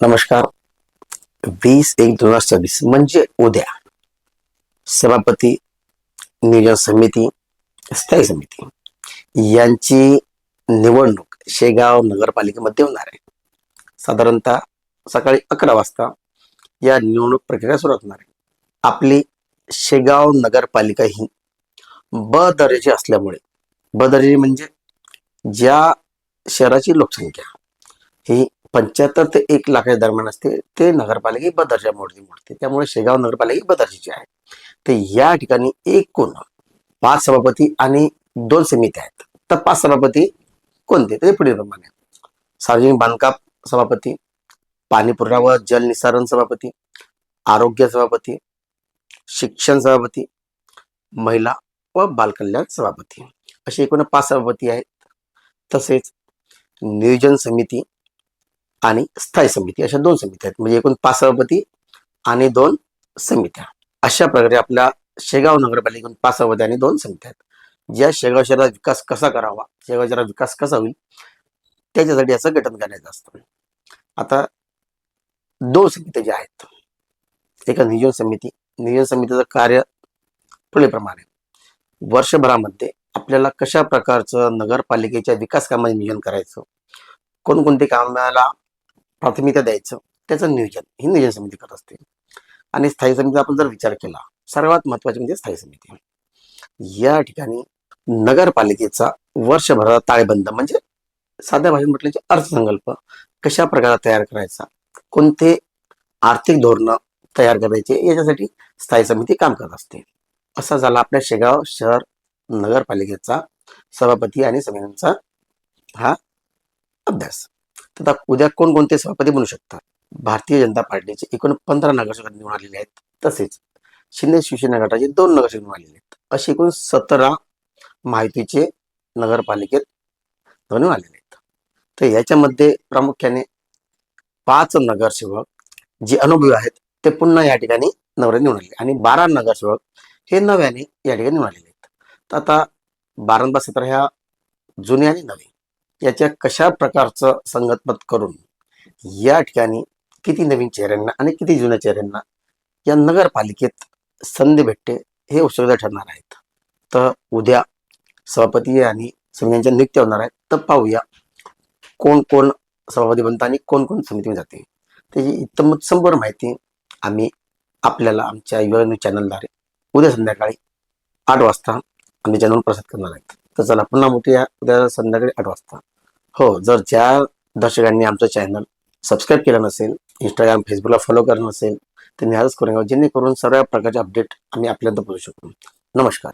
नमस्कार. वीस एक दोन हजार सव्वीस म्हणजे उद्या सभापती नियोजन समिती स्थायी समिती यांची निवडणूक शेगाव नगरपालिकेमध्ये होणार आहे. साधारणतः सकाळी अकरा वाजता या निवडणूक प्रक्रिया सुरू होणार आहे. आपली शेगाव नगरपालिका ही ब दर्जाची असल्यामुळे ब दर्जाची म्हणजे ज्या शहराची लोकसंख्या ही पंच्याहत्तर ते एक लाखाच्या दरम्यान असते ते नगरपालिका ब मोडती मोडते. त्यामुळे शेगाव नगरपालिका ब आहे. तर या ठिकाणी एकूण पाच सभापती आणि दोन समित्या आहेत. तर पाच सभापती कोणते? ते पुढील प्रमाणे. सार्वजनिक बांधकाम सभापती पाणी पुरवठा जलनिसारण सभापती आरोग्य सभापती शिक्षण सभापती महिला व बालकल्याण सभापती. असे एकूण पाच सभापती आहेत. तसेच नियोजन समिती आणि स्थायी समिती अशा दोन समित्या आहेत. म्हणजे एकूण पाच सभापती आणि दोन समित्या. अशा प्रकारे आपल्या शेगाव नगरपालिकेतून पाच सभापती आणि दोन समित्या आहेत. ज्या शेगाव शहराचा विकास कसा करावा शेगाव शहराचा विकास कसा होईल त्याच्यासाठी याचं गठन करायचं असतं. आता दोन समित्या ज्या आहेत एका नियोजन समिती नियोजन समितीचं कार्य पुढीलप्रमाणे. वर्षभरामध्ये आपल्याला कशा प्रकारचं नगरपालिकेच्या विकास कामाचे नियोजन करायचं कोणकोणते कामाला प्राथमिकता द्यायचं त्याचं नियोजन. ही नियोजन समिती करत असते. आणि स्थायी समितीचा आपण जर विचार केला सर्वात महत्वाची म्हणजे स्थायी समिती. या ठिकाणी नगरपालिकेचा वर्षभराचा ताळेबंद म्हणजे साध्या भाषेत म्हटल्याचे अर्थसंकल्प कशा प्रकारे तयार करायचा कोणते आर्थिक धोरणं तयार करायचे याच्यासाठी स्थायी समिती काम करत असते. असा झाला आपल्या शेगाव शहर नगरपालिकेचा सभापती आणि समित्यांचा हा अभ्यास. तर उद्या कोणकोणते सभापती बनू शकतात? भारतीय जनता पार्टीचे एकूण पंधरा नगरसेवक निवडून आलेले आहेत तसेच शिंदे शिवसेना गटाचे दोन नगरसेवक निवडून आलेले आहेत. असे एकूण सतरा माहितीचे नगरपालिकेत निवडून आलेले आहेत. तर याच्यामध्ये प्रामुख्याने पाच नगरसेवक जे अनुभवी आहेत ते पुन्हा या ठिकाणी नवऱ्या निवडून आले आणि बारा नगरसेवक हे नव्याने या ठिकाणी निवडून आलेले आहेत. तर आता बारा सतरा ह्या जुने आणि नवीन. याच्या कशा प्रकारचं संगतमत करून या ठिकाणी किती नवीन चेहऱ्यांना आणि किती जुन्या चेहऱ्यांना या नगरपालिकेत संधी भेटते हे उत्सुकता ठरणार आहेत. तर उद्या सभापती आणि समित्यांच्या नियुक्त्या होणार आहेत. तर पाहूया कोण कोण सभापती बनतं आणि कोण कोण समितीमध्ये जाते. त्याची इतम संपूर्ण माहिती आम्ही आपल्याला आमच्या युवा न्यूज चॅनलद्वारे उद्या संध्याकाळी आठ वाजता आम्ही चॅनल प्रसारित करणार आहेत. तर चला पुन्हा मोठी उद्या संध्याकाळी आठ वाजता. हो जर ज्या दर्शकांनी आमचं चॅनल सबस्क्राईब केलं नसेल इंस्टाग्राम फेसबुकला फॉलो करणं नसेल त्यांनी आजच करून घ्यावं जेणेकरून सर्व प्रकारचे अपडेट आम्ही आपल्याला पोहोचू शकतो नमस्कार.